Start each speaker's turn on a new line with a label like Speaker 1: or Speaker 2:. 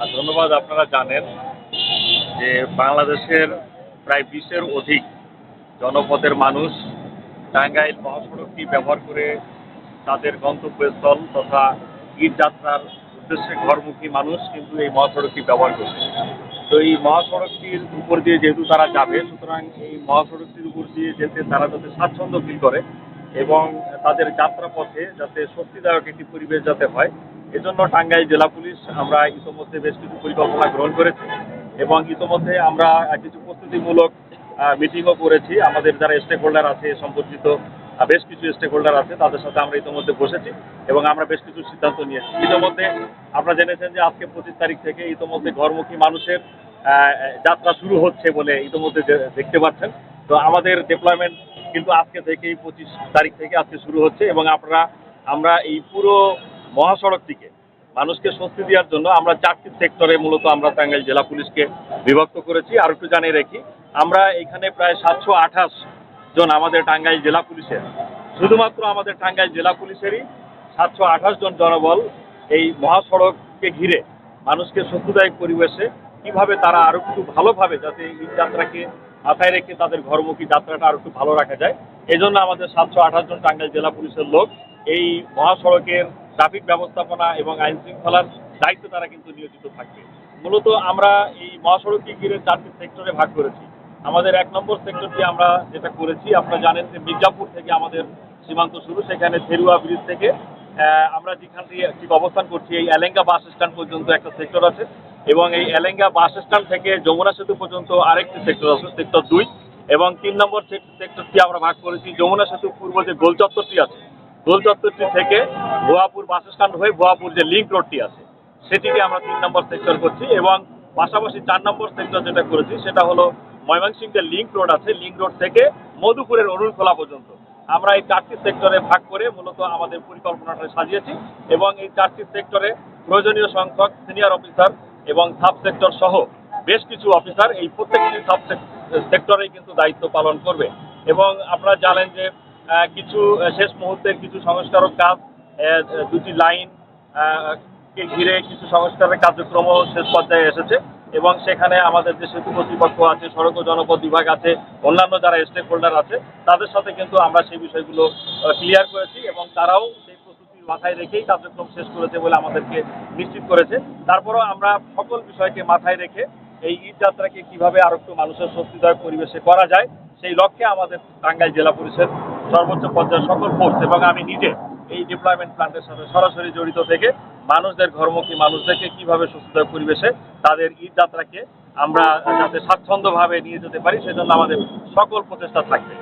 Speaker 1: আর ধন্যবাদ আপনারা জানেন যে বাংলাদেশের প্রায় বিশের অধিক জনপদের মানুষ টাঙ্গাইল মহাসড়কটি ব্যবহার করে তাদের গন্তব্যস্থল তথা ঈদ যাত্রার উদ্দেশ্যে ঘরমুখী মানুষ কিন্তু এই মহাসড়কটি ব্যবহার করছে। তো এই মহাসড়কটির উপর দিয়ে যেহেতু তারা যাবে, সুতরাং এই মহাসড়কটির উপর দিয়ে যেতে তারা যাতে স্বাচ্ছন্দ্য ফিল করে এবং তাদের যাত্রা পথে যাতে স্বস্তিদায়ক একটি পরিবেশ যাতে হয় এজন্য টাঙ্গাইল জেলা পুলিশ আমরা ইতোমধ্যে বেশ কিছু পরিকল্পনা গ্রহণ করেছি এবং ইতোমধ্যে আমরা কিছু প্রস্তুতিমূলক মিটিংও করেছি। আমাদের যারা স্টেক হোল্ডার আছে সম্পর্কিত বেশ কিছু স্টেক হোল্ডার আছে, তাদের সাথে আমরা ইতোমধ্যে বসেছি এবং আমরা বেশ কিছু সিদ্ধান্ত নিয়েছি। ইতোমধ্যে আপনারা জেনেছেন যে আজকে পঁচিশ তারিখ থেকে ইতোমধ্যে ঘরমুখী মানুষের যাত্রা শুরু হচ্ছে বলে ইতোমধ্যে দেখতে পাচ্ছেন। তো আমাদের ডিপ্লয়মেন্ট কিন্তু আজকে থেকেই পঁচিশ তারিখ থেকে আজকে শুরু হচ্ছে এবং আপনারা, আমরা এই পুরো মহাসড়কটিকে মানুষকে স্বস্তি দেওয়ার জন্য আমরা চারটি সেক্টরে মূলত আমরা টাঙ্গাইল জেলা পুলিশকে বিভক্ত করেছি। আর একটু জানিয়ে রাখি, আমরা এখানে প্রায় সাতশো আঠাশ জন আমাদের টাঙ্গাইল জেলা পুলিশের। শুধুমাত্র আমাদের টাঙ্গাইল জেলা পুলিশেরই সাতশো আঠাশ জন জনবল এই মহাসড়ককে ঘিরে মানুষকে স্বস্তিদায়ক পরিবেশে কীভাবে তারা আরও একটু ভালোভাবে যাতে এই যাত্রাকে মাথায় রেখে তাদের ঘরমুখী যাত্রাটা আরও একটু ভালো রাখা যায় এই জন্য আমাদের সাতশো আঠাশ জন টাঙ্গাইল জেলা পুলিশের লোক এই মহাসড়কের ট্রাফিক ব্যবস্থাপনা এবং আইন শৃঙ্খলার দায়িত্ব তারা কিন্তু নিয়োজিত থাকবে। মূলত আমরা এই মহাসড়ককে ঘিরে চারটি সেক্টরে ভাগ করেছি। আমাদের এক নম্বর সেক্টরটি আমরা যেটা করেছি, আপনারা জানেন যে মির্জাপুর থেকে আমাদের সীমান্ত শুরু, সেখানে থেরুয়া ব্রিজ থেকে আমরা যেখান থেকে ঠিক অবস্থান করছি, এই এলেঙ্গা বাস স্ট্যান্ড পর্যন্ত একটা সেক্টর আছে এবং এই এলেঙ্গা বাস স্ট্যান্ড থেকে যমুনা সেতু পর্যন্ত আরেকটি সেক্টর আছে, সেক্টর দুই এবং তিন নম্বর সেক্টরটি আমরা ভাগ করেছি। যমুনা সেতু পূর্ব যে গোল চত্বরটি আছে গোল চত্বরটি থেকে ভুয়াপুর বাস স্ট্যান্ড হয়ে ভুয়াপুর যে লিঙ্ক রোডটি আছে, সেটিকে আমরা তিন নম্বর সেক্টর করছি এবং পাশাপাশি চার নম্বর সেক্টর যেটা করেছি, সেটা হলো ময়মনসিংহ যে লিঙ্ক রোড আছে। লিঙ্ক রোড থেকে মধুপুরের অরুণখোলা পর্যন্ত। আমরা এই চারটি সেক্টরে ভাগ করে মূলত আমাদের পরিকল্পনাটা সাজিয়েছি এবং এই চারটি সেক্টরে প্রয়োজনীয় সংখ্যক সিনিয়র অফিসার এবং সাব সেক্টর সহ বেশ কিছু অফিসার এই প্রত্যেকটি সাব সেক্টরেই কিন্তু দায়িত্ব পালন করবে। এবং আপনারা জানেন যে কিছু শেষ মুহূর্তের কিছু সংস্কারক কাজ দুটি লাইন কে ঘিরে কিছু সংস্কারের কার্যক্রম শেষ পর্যায়ে এসেছে। এবং সেখানে আমাদের যে সেতু কর্তৃপক্ষ আছে, সড়ক ও জনপদ বিভাগ আছে, অন্যান্য যারা স্টেক হোল্ডার আছে, তাদের সাথে কিন্তু আমরা সেই বিষয়গুলো ক্লিয়ার করেছি এবং তারাও সেই প্রস্তুতি মাথায় রেখেই কার্যক্রম শেষ করেছে বলে আমাদেরকে নিশ্চিত করেছে। তারপরেও আমরা সকল বিষয়কে মাথায় রেখে এই ঈদ যাত্রাকে কীভাবে আরও একটু মানুষের স্বস্তিদায়ক পরিবেশে করা যায়, সেই লক্ষ্যে আমাদের টাঙ্গাইল জেলা পুলিশের সর্বোচ্চ পর্যায়ের সকল ফোর্স এবং আমি নিজে এই ডিপ্লয়মেন্ট প্ল্যান্টের সাথে সরাসরি জড়িত থেকে মানুষদের ঘরমুখী মানুষদেরকে কীভাবে সুস্থ পরিবেশে তাদের ঈদ যাত্রাকে আমরা যাতে স্বাচ্ছন্দ্যভাবে নিয়ে যেতে পারি, সেজন্য আমাদের সকল প্রচেষ্টা থাকবে।